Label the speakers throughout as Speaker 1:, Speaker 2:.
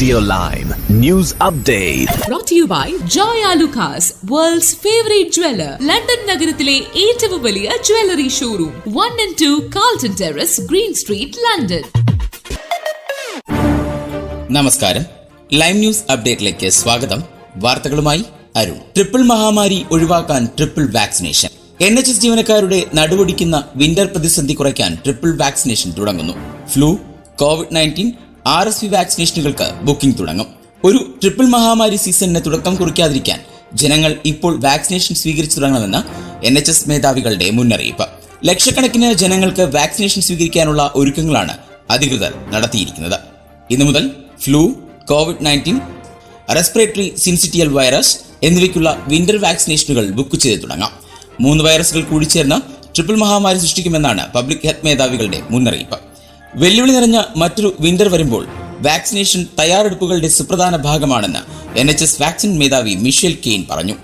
Speaker 1: Videoline News Update.
Speaker 2: Update to you by Joy Alucas, world's favorite jeweler. London നഗരത്തിലെ ഏറ്റവും വലിയ jewellery showroom one and two Carlton terrace green street London
Speaker 3: നമസ്കാരം. Live news അപ്ഡേറ്റിലേക്ക് സ്വാഗതം. വാർത്തകളുമായി Arun. Triple മഹാമാരി ഒഴിവാക്കാൻ triple vaccination N H S ജീവനക്കാരുടെ നടുവൊടിക്കുന്ന വിന്റർ പ്രതിസന്ധി കുറയ്ക്കാൻ ട്രിപ്പിൾ വാക്സിനേഷൻ തുടങ്ങുന്നു. Flu COVID nineteen R S V വാക്സിനേഷനുകൾക്ക് booking തുടങ്ങും. ഒരു ട്രിപ്പിൾ മഹാമാരി സീസണിന് തുടക്കം കുറിക്കാതിരിക്കാൻ ജനങ്ങൾ ഇപ്പോൾ വാക്സിനേഷൻ സ്വീകരിച്ചു തുടങ്ങണമെന്ന് എൻ എച്ച് എസ് മേധാവികളുടെ മുന്നറിയിപ്പ്. ലക്ഷക്കണക്കിന് ജനങ്ങൾക്ക് വാക്സിനേഷൻ സ്വീകരിക്കാനുള്ള ഒരുക്കങ്ങളാണ് അധികൃതർ നടത്തിയിരിക്കുന്നത്. ഇന്നു മുതൽ flu Covid nineteen respiratory syncytial virus എന്നിവയ്ക്കുള്ള വിന്റർ വാക്സിനേഷനുകൾ ബുക്ക് ചെയ്ത് തുടങ്ങാം. മൂന്ന് വൈറസുകൾ കൂടിച്ചേർന്ന് ട്രിപ്പിൾ മഹാമാരി സൃഷ്ടിക്കുമെന്നാണ് പബ്ലിക് ഹെൽത്ത് മേധാവികളുടെ മുന്നറിയിപ്പ്. വെല്ലുവിളി നിറഞ്ഞ മറ്റൊരു വിന്റർ വരുമ്പോൾ വാക്സിനേഷൻ തയ്യാറെടുപ്പുകളുടെ സുപ്രധാന ഭാഗമാണെന്ന് എൻ എച്ച് എസ് വാക്സിൻ മേധാവി മിഷേൽ കെയ്ൻ പറഞ്ഞു.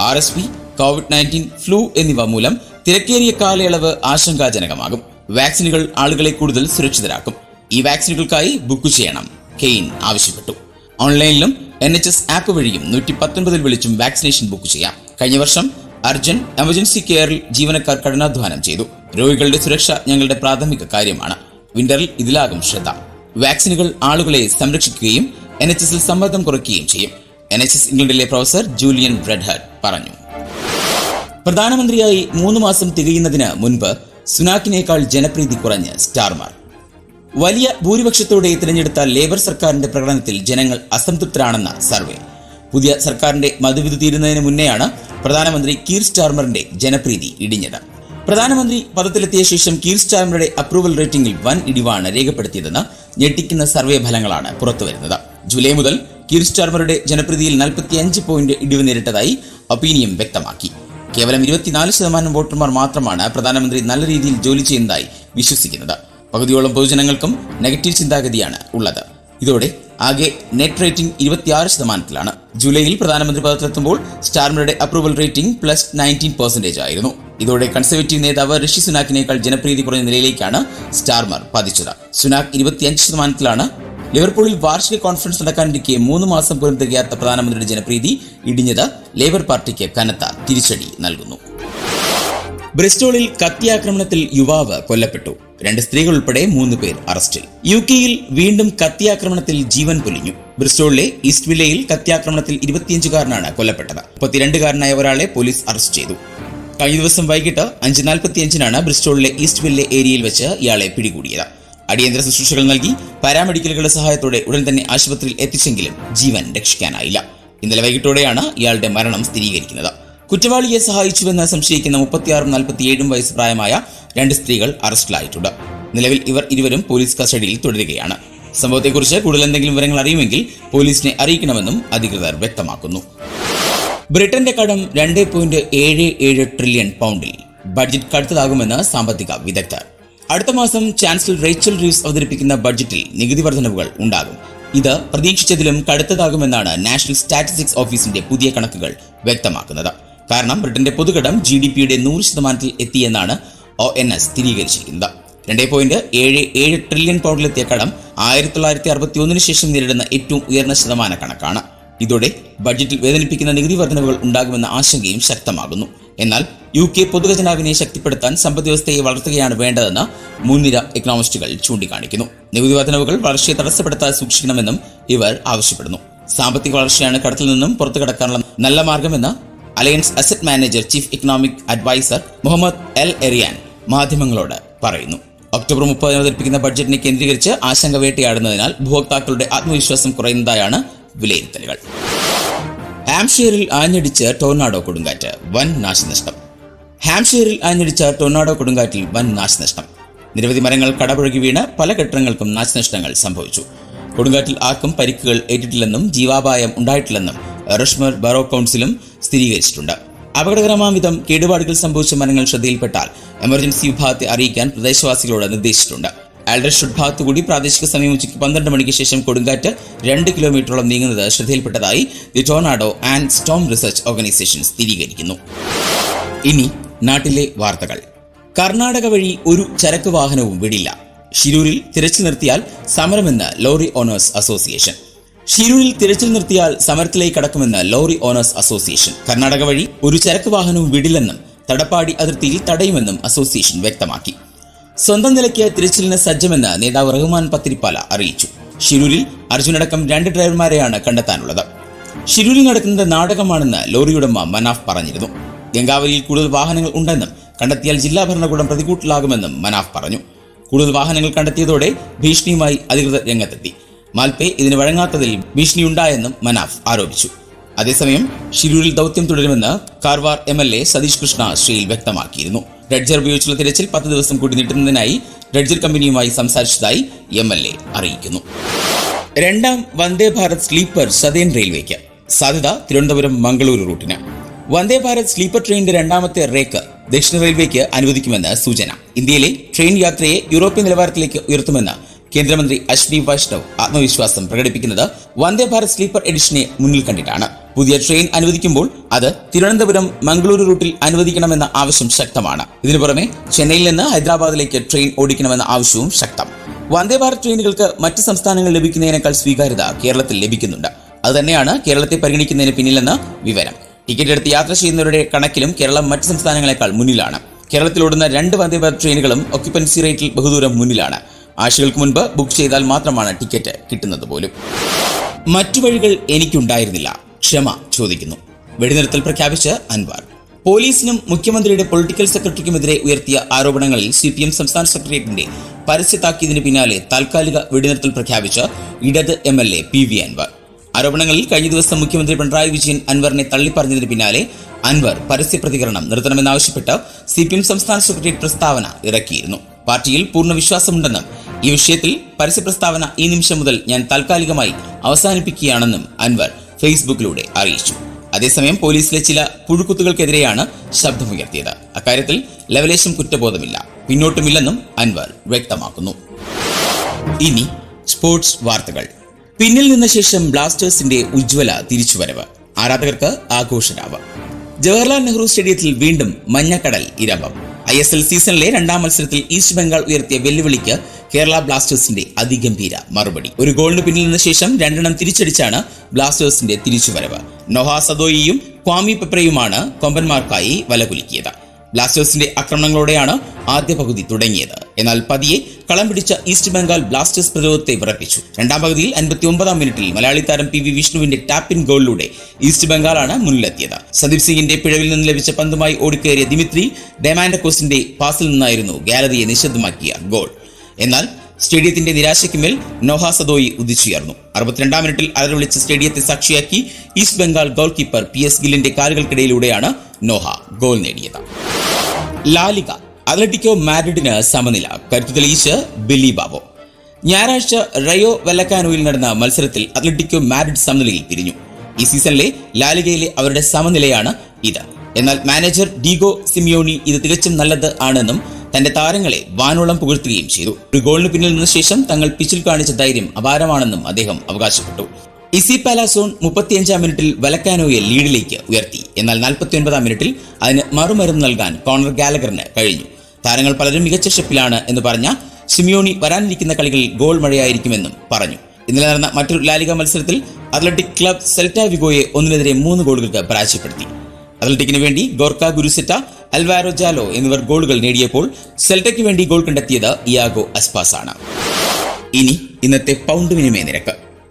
Speaker 3: R S V Covid nineteen flu എന്നിവ മൂലം തിരക്കേറിയ കാലയളവ് ആശങ്കാജനകമാകും. വാക്സിനുകൾ ആളുകളെ കൂടുതൽ സുരക്ഷിതരാക്കും. ഈ വാക്സിനുകൾക്കായി ബുക്ക് ചെയ്യണം കെയ്ൻ ആവശ്യപ്പെട്ടു. ഓൺലൈനിലും എൻ എച്ച് എസ് ആപ്പ് വഴിയും നൂറ്റി പത്തൊൻപതിൽ വിളിച്ചും വാക്സിനേഷൻ ബുക്ക് ചെയ്യാം. കഴിഞ്ഞ വർഷം അർജൻ എമർജൻസി കെയറിൽ ജീവനക്കാർ കഠിനാധ്വാനം ചെയ്തു. രോഗികളുടെ സുരക്ഷ ഞങ്ങളുടെ പ്രാഥമിക കാര്യമാണ്. വിന്ററിൽ ഇതിലാകും ശ്രദ്ധ. വാക്സിനുകൾ ആളുകളെ സംരക്ഷിക്കുകയും എൻ എച്ച് എസിൽ സമ്മർദ്ദം കുറയ്ക്കുകയും ചെയ്യും. എൻ എച്ച് എസ് ഇംഗ്ലണ്ടിലെ പ്രൊഫസർ ജൂലിയൻ ബ്രെഡ്ഹർട്ട് പറഞ്ഞു. പ്രധാനമന്ത്രിയായി മൂന്ന് മാസം തികയുന്നതിന് മുൻപ് സുനാക്കിനേക്കാൾ ജനപ്രീതി കുറഞ്ഞ് സ്റ്റാർമാർ. വലിയ ഭൂരിപക്ഷത്തോടെ തിരഞ്ഞെടുത്ത ലേബർ സർക്കാരിന്റെ പ്രകടനത്തിൽ ജനങ്ങൾ അസംതൃപ്തരാണെന്ന സർവേ. പുതിയ സർക്കാരിന്റെ മധുവിധു തീരുന്നതിന് മുന്നെയാണ് പ്രധാനമന്ത്രി കീർ സ്റ്റാർമറിന്റെ ജനപ്രീതി ഇടിഞ്ഞത്. പ്രധാനമന്ത്രി പദത്തിലെത്തിയ ശേഷം കീർ സ്റ്റാർമറുടെ അപ്രൂവൽ റേറ്റിംഗിൽ വൻ ഇടിവാണ് രേഖപ്പെടുത്തിയതെന്ന് ഞെട്ടിക്കുന്ന സർവേ ഫലങ്ങളാണ് പുറത്തുവരുന്നത്. ജൂലൈ മുതൽ കീർ സ്റ്റാർമറുടെ ജനപ്രീതിയിൽ 45 പോയിന്റ് ഇടിവ് നേരിട്ടതായി ഒപ്പീനിയം വ്യക്തമാക്കി. കേവലം ഇരുപത്തിനാല് ശതമാനം വോട്ടർമാർ മാത്രമാണ് പ്രധാനമന്ത്രി നല്ല രീതിയിൽ ജോലി ചെയ്യുന്നതായി വിശ്വസിക്കുന്നത്. പകുതിയോളം പൊതുജനങ്ങൾക്കും നെഗറ്റീവ് ചിന്താഗതിയാണ് ഉള്ളത്. ഇതോടെ ആകെ നെറ്റ് റേറ്റിംഗ് ഇരുപത്തിയാറ് ശതമാനത്തിലാണ്. ജൂലൈയിൽ പ്രധാനമന്ത്രി പദത്തിലെത്തുമ്പോൾ സ്റ്റാർമറുടെ approval rating plus nineteen percentage ആയിരുന്നു. ഇതോടെ കൺസർവേറ്റീവ് നേതാവ് ഋഷി സുനാക്കിനേക്കാൾ ജനപ്രീതി കുറഞ്ഞ നിലയിലേക്കാണ് സ്റ്റാർമർ പതിച്ചത്. സുനാക് ഇരുപത്തിയഞ്ച് ശതമാനത്തിലാണ് ലിവർപൂളിൽ വാർഷിക കോൺഫറൻസ് നടക്കാനിരിക്കെ മൂന്ന് മാസം പോലും തികയാത്ത പ്രധാനമന്ത്രിയുടെ ജനപ്രീതി ഇടിഞ്ഞത് ലേബർ പാർട്ടിക്ക് കനത്ത തിരിച്ചടി നൽകുന്നു. ബ്രിസ്റ്റോളിൽ കത്തിയാക്രമണത്തിൽ യുവാവ് കൊല്ലപ്പെട്ടു. രണ്ട് സ്ത്രീകൾ ഉൾപ്പെടെ മൂന്ന് പേർ അറസ്റ്റിൽ. യു കെയിൽ വീണ്ടും കത്തിയാക്രമണത്തിൽ ജീവൻ പൊലിഞ്ഞു. ബ്രിസ്റ്റോളിലെ ഈസ്റ്റ് വില്ലയിൽ കത്തിയാക്രമണത്തിൽ ഇരുപത്തിയഞ്ചുകാരനാണ് കൊല്ലപ്പെട്ടത്. മുപ്പത്തിരണ്ടുകാരനായ ഒരാളെ പോലീസ് അറസ്റ്റ് ചെയ്തു. കഴിഞ്ഞ ദിവസം വൈകിട്ട് അഞ്ച് നാൽപ്പത്തി അഞ്ചിനാണ് ബ്രിസ്റ്റോളിലെ ഈസ്റ്റ് വില്ലെ ഏരിയയിൽ വെച്ച് ഇയാളെ പിടികൂടിയത്. അടിയന്തര ശുശ്രൂഷകൾ നൽകി പാരാമെഡിക്കലുകളുടെ സഹായത്തോടെ ഉടൻ തന്നെ ആശുപത്രിയിൽ എത്തിച്ചെങ്കിലും ജീവൻ രക്ഷിക്കാനായില്ല. ഇന്നലെ വൈകിട്ടോടെയാണ് ഇയാളുടെ മരണം സ്ഥിരീകരിക്കുന്നത്. കുറ്റവാളിയെ സഹായിച്ചുവെന്ന് സംശയിക്കുന്ന മുപ്പത്തിയാറും നാൽപ്പത്തിയേഴും വയസ്സ് പ്രായമായ രണ്ട് സ്ത്രീകൾ അറസ്റ്റിലായിട്ടുണ്ട്. നിലവിൽ ഇവർ ഇരുവരും പോലീസ് കസ്റ്റഡിയിൽ തുടരുകയാണ്. സംഭവത്തെക്കുറിച്ച് കൂടുതൽ എന്തെങ്കിലും വിവരങ്ങൾ അറിയുമെങ്കിൽ പോലീസിനെ അറിയിക്കണമെന്നും അധികൃതർ വ്യക്തമാക്കുന്നു. ബ്രിട്ടന്റെ കടം രണ്ട് പോയിന്റ് ഏഴ് ഏഴ് ട്രില്യൺ പൗണ്ടിൽ ബഡ്ജറ്റ് കടുത്തതാകുമെന്ന് സാമ്പത്തിക വിദഗ്ധർ. അടുത്ത മാസം ചാൻസലർ റേച്ചൽ റീവ്സ് അവതരിപ്പിക്കുന്ന ബഡ്ജറ്റിൽ നികുതി വർധനവുകൾ ഉണ്ടാകും. ഇത് പ്രതീക്ഷിച്ചതിലും കടുത്തതാകുമെന്നാണ് നാഷണൽ സ്റ്റാറ്റിസ്റ്റിക്സ് ഓഫീസിന്റെ പുതിയ കണക്കുകൾ വ്യക്തമാക്കുന്നത്. കാരണം ബ്രിട്ടന്റെ പൊതുകടം ജി ഡി പിയുടെ നൂറ് ശതമാനത്തിൽ എത്തിയെന്നാണ് ഒ എൻ എസ് സ്ഥിരീകരിച്ചിരിക്കുന്നത്. രണ്ടേ പോയിന്റ് ഏഴ് ഏഴ് ട്രില്യൺ പൗണ്ടിലെത്തിയ കടം ആയിരത്തി തൊള്ളായിരത്തി അറുപത്തി ഒന്നിന് ശേഷം നേരിടുന്ന ഏറ്റവും ഉയർന്ന ശതമാന കണക്കാണ്. ഇതോടെ ബഡ്ജറ്റിൽ വേദനിപ്പിക്കുന്ന നികുതി വർധനവുകൾ ഉണ്ടാകുമെന്ന ആശങ്കയും ശക്തമാകുന്നു. എന്നാൽ യു കെ പൊതുഖജനാവിനെ ശക്തിപ്പെടുത്താൻ സമ്പദ് വ്യവസ്ഥയെ വളർത്തുകയാണ് വേണ്ടതെന്ന് മുൻനിര എക്കണോമിസ്റ്റുകൾ ചൂണ്ടിക്കാണിക്കുന്നു. നികുതി വർധനവുകൾ വളർച്ചയെ തടസ്സപ്പെടുത്താൻ സൂക്ഷിക്കണമെന്നും ഇവർ ആവശ്യപ്പെടുന്നു. സാമ്പത്തിക വളർച്ചയാണ് കടത്തിൽ നിന്നും പുറത്തു കടക്കാനുള്ള നല്ല മാർഗമെന്ന് Allianz asset manager chief economic adviser Mohamed El Erian മാധ്യമങ്ങളോട് പറയുന്നു. ഒക്ടോബർ മുപ്പതിന് അവതരിപ്പിക്കുന്ന ബഡ്ജറ്റിനെ കേന്ദ്രീകരിച്ച് ആശങ്ക വേട്ടയാടുന്നതിനാൽ ഉപഭോക്താക്കളുടെ ആത്മവിശ്വാസം കുറയുന്നതായാണ് വിലയിരുത്തലുകൾ. ഹാംഷെയറിൽ ആഞ്ഞടിച്ച് ടൊർണാഡോ കൊടുങ്കാറ്റ് വൻ നാശനഷ്ടം. ഹാംഷെയറിൽ ആഞ്ഞടിച്ച ടൊർണാഡോ കൊടുങ്കാറ്റിൽ വൻ നാശനഷ്ടം. നിരവധി മരങ്ങൾ കടപുഴകി വീണ് പല കെട്ടിടങ്ങൾക്കും നാശനഷ്ടങ്ങൾ സംഭവിച്ചു. കൊടുങ്കാറ്റിൽ ആർക്കും പരിക്കുകൾ ഏറ്റിട്ടില്ലെന്നും ജീവാപായം ഉണ്ടായിട്ടില്ലെന്നും റഷ്മർ ബറോ കൗൺസിലും സ്ഥിരീകരിച്ചിട്ടുണ്ട്. അപകടകരമാം വിധം കേടുപാടുകൾ സംഭവിച്ച മരങ്ങൾ ശ്രദ്ധയിൽപ്പെട്ടാൽ എമർജൻസി വിഭാഗത്തെ അറിയിക്കാൻ പ്രദേശവാസികളോട് നിർദ്ദേശിച്ചിട്ടുണ്ട്. ആൽഡർഷുഡ് ഭാഗത്തുകൂടി പ്രാദേശിക സമയം ഉച്ചയ്ക്ക് പന്ത്രണ്ട് മണിക്ക് ശേഷം കൊടുങ്കാറ്റ് രണ്ട് കിലോമീറ്ററോളം നീങ്ങുന്നത് ശ്രദ്ധയിൽപ്പെട്ടതായി the tornado and storm research organisation സ്ഥിരീകരിക്കുന്നു. ഇനി നാട്ടിലെ വാർത്തകൾ. കർണാടക വഴി ഒരു ചരക്ക് വാഹനവും വിടില്ല. ഷിരൂരിൽ തിരച്ചിൽ നിർത്തിയാൽ സമരമെന്ന് ലോറി ഓണേഴ്സ് അസോസിയേഷൻ. ഷിരൂരിൽ തിരച്ചിൽ നിർത്തിയാൽ സമരത്തിലേക്ക് കടക്കുമെന്ന് ലോറി ഓണേഴ്സ് അസോസിയേഷൻ. കർണാടക വഴി ഒരു ചരക്ക് വാഹനവും വിടില്ലെന്നും തടപ്പാടി അതിർത്തിയിൽ തടയുമെന്നും അസോസിയേഷൻ വ്യക്തമാക്കി. സ്വന്തം നിലയ്ക്ക് തിരച്ചിലിന് സജ്ജമെന്ന് നേതാവ് റഹ്മാൻ പത്തിരിപ്പാല അറിയിച്ചു. ഷിരൂരിൽ അർജുനടക്കം രണ്ട് ഡ്രൈവർമാരെയാണ് കണ്ടെത്താനുള്ളത്. ഷിരൂരിൽ നടക്കുന്നത് നാടകമാണെന്ന് ലോറിയുടമ മനാഫ് പറഞ്ഞിരുന്നു. ഗംഗാവലിയിൽ കൂടുതൽ വാഹനങ്ങൾ ഉണ്ടെന്നും കണ്ടെത്തിയാൽ ജില്ലാ ഭരണകൂടം പ്രതികൂട്ടിലാകുമെന്നും മനാഫ് പറഞ്ഞു. കൂടുതൽ വാഹനങ്ങൾ കണ്ടെത്തിയതോടെ ഭീഷണിയുമായി അധികൃതർ രംഗത്തെത്തി. മാൽപേ ഇതിന് വഴങ്ങാത്തതിൽ ഭീഷണിയുണ്ടായെന്നും മനാഫ് ആരോപിച്ചു. അതേസമയം ഷിരൂരിൽ ദൗത്യം തുടരുമെന്ന് Karwar M L A Satish Krishna ശ്രീയിൽ വ്യക്തമാക്കിയിരുന്നു. ഡ്രഡ്ജർ ഉപയോഗിച്ചുള്ള തിരച്ചിൽ പത്ത് ദിവസം കൂടി നീട്ടുന്നതിനായി ഡ്രഡ്ജർ കമ്പനിയുമായി സംസാരിച്ചതായി എം എൽ എ അറിയിക്കുന്നു. രണ്ടാം വന്ദേ ഭാരത് സ്ലീപ്പർ സദേൻ റെയിൽവേക്ക് സാധ്യത തിരുവനന്തപുരം മംഗളൂരു റൂട്ടിന്. വന്ദേ ഭാരത് സ്ലീപ്പർ ട്രെയിനിന്റെ രണ്ടാമത്തെ റേക്ക് ദക്ഷിണ റെയിൽവേക്ക് അനുവദിക്കുമെന്ന് സൂചന. ഇന്ത്യയിലെ ട്രെയിൻ യാത്രയെ യൂറോപ്യൻ നിലവാരത്തിലേക്ക് ഉയർത്തുമെന്ന് കേന്ദ്രമന്ത്രി അശ്വിനി വൈഷ്ണവ് ആത്മവിശ്വാസം പ്രകടിപ്പിക്കുന്നത് വന്ദേ ഭാരത് സ്ലീപ്പർ എഡിഷനെ മുന്നിൽ കണ്ടിട്ടാണ്. പുതിയ ട്രെയിൻ അനുവദിക്കുമ്പോൾ അത് തിരുവനന്തപുരം മംഗളൂരു റൂട്ടിൽ അനുവദിക്കണമെന്ന ആവശ്യം ശക്തമാണ്. ഇതിനു പുറമെ ചെന്നൈയിൽ നിന്ന് ഹൈദരാബാദിലേക്ക് ട്രെയിൻ ഓടിക്കണമെന്ന ആവശ്യവും ശക്തം. വന്ദേ ഭാരത് ട്രെയിനുകൾക്ക് മറ്റ് സംസ്ഥാനങ്ങൾ ലഭിക്കുന്നതിനേക്കാൾ സ്വീകാര്യത കേരളത്തിൽ ലഭിക്കുന്നുണ്ട്. അതുതന്നെയാണ് കേരളത്തെ പരിഗണിക്കുന്നതിന് പിന്നിലെന്ന് വിവരം. ടിക്കറ്റ് എടുത്ത് യാത്ര ചെയ്യുന്നവരുടെ കണക്കിലും കേരളം മറ്റ് സംസ്ഥാനങ്ങളെക്കാൾ മുന്നിലാണ്. കേരളത്തിൽ ഓടുന്ന രണ്ട് വന്ദേ ഭാരത് ട്രെയിനുകളും ഒക്യുപ്പൻസി റേറ്റിൽ ബഹുദൂരം മുന്നിലാണ്. ആഴ്ചകൾക്ക് മുൻപ് ബുക്ക് ചെയ്താൽ മാത്രമാണ് ടിക്കറ്റ് കിട്ടുന്നത് പോലും. മറ്റു വഴികൾ എനിക്കുണ്ടായിരുന്നില്ല. ക്ഷമ ചോദിക്കുന്നു. വെടിനിർത്തൽ പ്രഖ്യാപിച്ച് അൻവാർ. പോലീസിനും മുഖ്യമന്ത്രിയുടെ പൊളിറ്റിക്കൽ സെക്രട്ടറിക്കുമെതിരെ ഉയർത്തിയ ആരോപണങ്ങളിൽ സി പി എം സംസ്ഥാന സെക്രട്ടേറിയറ്റിന്റെ പരസ്യത്താക്കിയതിന് പിന്നാലെ താൽക്കാലിക വെടിനിർത്തൽ പ്രഖ്യാപിച്ച് ഇടത് M L A P V Anvar. ആരോപണങ്ങളിൽ കഴിഞ്ഞ ദിവസം മുഖ്യമന്ത്രി പിണറായി വിജയൻ അൻവറിനെ തള്ളിപ്പറഞ്ഞതിന് പിന്നാലെ അൻവർ പരസ്യ പ്രതികരണം നിർത്തണമെന്നാവശ്യപ്പെട്ട് സി പി എം സംസ്ഥാന സെക്രട്ടേറിയറ്റ് പ്രസ്താവന ഇറക്കിയിരുന്നു. പാർട്ടിയിൽ പൂർണ വിശ്വാസമുണ്ടെന്നും ഈ വിഷയത്തിൽ പരസ്യ പ്രസ്താവന ഈ നിമിഷം മുതൽ ഞാൻ താൽക്കാലികമായി അവസാനിപ്പിക്കുകയാണെന്നും അൻവർ ഫേസ്ബുക്കിലൂടെ അറിയിച്ചു. അതേസമയം പോലീസിലെ ചില പുഴുക്കുത്തുകൾക്കെതിരെയാണ് ശബ്ദമുയർത്തിയത്. അക്കാര്യത്തിൽ ലവലേശം കുറ്റബോധമില്ല. പിന്നോട്ടുമില്ലെന്നും അൻവർ വ്യക്തമാക്കുന്നു. ഇനി സ്പോർട്സ് വാർത്തകൾ. പിന്നിൽ നിന്ന ശേഷം ബ്ലാസ്റ്റേഴ്സിന്റെ ഉജ്ജ്വല തിരിച്ചുവരവ്. ആരാധകർക്ക് ആഘോഷരാവ് ജവഹർലാൽ നെഹ്റു സ്റ്റേഡിയത്തിൽ വീണ്ടും മഞ്ഞക്കടൽ ഇരവം. ഐ എസ് എൽ സീസണിലെ രണ്ടാം മത്സരത്തിൽ ഈസ്റ്റ് ബംഗാൾ ഉയർത്തിയ വെല്ലുവിളിക്ക് കേരള ബ്ലാസ്റ്റേഴ്സിന്റെ അതിഗംഭീര മറുപടി. ഒരു ഗോളിന് പിന്നിൽ നിന്ന ശേഷം രണ്ടെണ്ണം തിരിച്ചടിച്ചാണ് ബ്ലാസ്റ്റേഴ്സിന്റെ തിരിച്ചുവരവ്. നൊഹ സദോയിയും ക്വാമി പെപ്രയുമാണ് കൊമ്പന്മാർക്കായി വലകുലുക്കിയത്. ബ്ലാസ്റ്റേഴ്സിന്റെ ആക്രമണങ്ങളോടെയാണ് ആദ്യ പകുതി തുടങ്ങിയത്. എന്നാൽ പതിയെ കളം പിടിച്ച ഈസ്റ്റ് ബംഗാൾ ബ്ലാസ്റ്റേഴ്സ് പ്രതിരോധത്തെ വിറപ്പിച്ചു. രണ്ടാം പകുതിയിൽ അൻപത്തി ഒമ്പതാം മിനിറ്റിൽ മലയാളി താരം പി വി വിഷ്ണുവിന്റെ ടാപ്പിൻ ഗോളിലൂടെ ഈസ്റ്റ് ബംഗാളാണ് മുന്നിലെത്തിയത്. സന്ദീപ് സിംഗിന്റെ പിഴവിൽ നിന്ന് ലഭിച്ച പന്തുമായി ഓടിക്കയറിയ ദിമിത്രി ഡെമാൻഡക്കോസിന്റെ പാസിൽ നിന്നായിരുന്നു ഗാലറിയെ നിശബ്ദമാക്കിയ ഗോൾ. എന്നാൽ സ്റ്റേഡിയത്തിന്റെ നിരാശയ്ക്ക് മേൽ നോഹ സദോയി ഉദിച്ചുയർന്നു. അറുപത്തിരണ്ടാം മിനിറ്റിൽ അലറിവിളിച്ച സ്റ്റേഡിയത്തെ സാക്ഷിയാക്കി East Bengal goalkeeper P S ഗില്ലിന്റെ കാലുകൾക്കിടയിലൂടെയാണ് നോഹ ഗോൾ നേടിയത്. ലാലിക അത്ലറ്റിക്കോ മാഡ്രിഡിന് സമനില. കരുത്തു തെളിയിച്ച് ബില്ലി ബാബോ. ഞായറാഴ്ച റയോ വെല്ലക്കാനോയിൽ നടന്ന മത്സരത്തിൽ അത്ലറ്റിക്കോ മാഡ്രിഡ് സമനിലയിൽ പിരിഞ്ഞു. ഈ സീസണിലെ ലാലികയിലെ അവരുടെ സമനിലയാണ് ഇത്. എന്നാൽ മാനേജർ ഡീഗോ സിമിയോണി ഇത് തികച്ചും നല്ലത് ആണെന്നും തന്റെ താരങ്ങളെ വാനോളം പുകഴ്ത്തുകയും ചെയ്തു. ഒരു ഗോളിന് പിന്നിൽ നിന്ന ശേഷം തങ്ങൾ പിച്ചിൽ കാണിച്ച ധൈര്യം അപാരമാണെന്നും അദ്ദേഹം അവകാശപ്പെട്ടു. ഇസി പാലാസോൺ മുപ്പത്തിയഞ്ചാം മിനിറ്റിൽ വലക്കാനോയെ ലീഡിലേക്ക് ഉയർത്തി. എന്നാൽ നാൽപ്പത്തിയൊൻപതാം മിനിറ്റിൽ അതിന് മറുമരുന്ന് നൽകാൻ കോണർ ഗാലഗറിന് കഴിഞ്ഞു. താരങ്ങൾ പലരും മികച്ച ഷെപ്പിലാണ് എന്ന് പറഞ്ഞ സിമിയോണി വരാനിരിക്കുന്ന കളികളിൽ ഗോൾ മഴയായിരിക്കുമെന്നും പറഞ്ഞു. ഇന്നലെ നടന്ന മറ്റൊരു ലാലിക മത്സരത്തിൽ അത്ലറ്റിക് ക്ലബ് സെൽറ്റ വിഗോയെ ഒന്നിനെതിരെ മൂന്ന് ഗോളുകൾക്ക് പരാജയപ്പെടുത്തി. അത്ലറ്റിക്കിന് വേണ്ടി ഗോർക്ക ഗുരുസെറ്റ അൽവാരോ ജാലോ എന്നിവർ ഗോളുകൾ നേടിയപ്പോൾ സെൽറ്റയ്ക്ക് വേണ്ടി ഗോൾ കണ്ടെത്തിയത് ഇയാഗോ അസ്പാസ് ആണ് ഇനി ഇന്നത്തെ പൗണ്ട് വിനിമയ നിരക്ക്.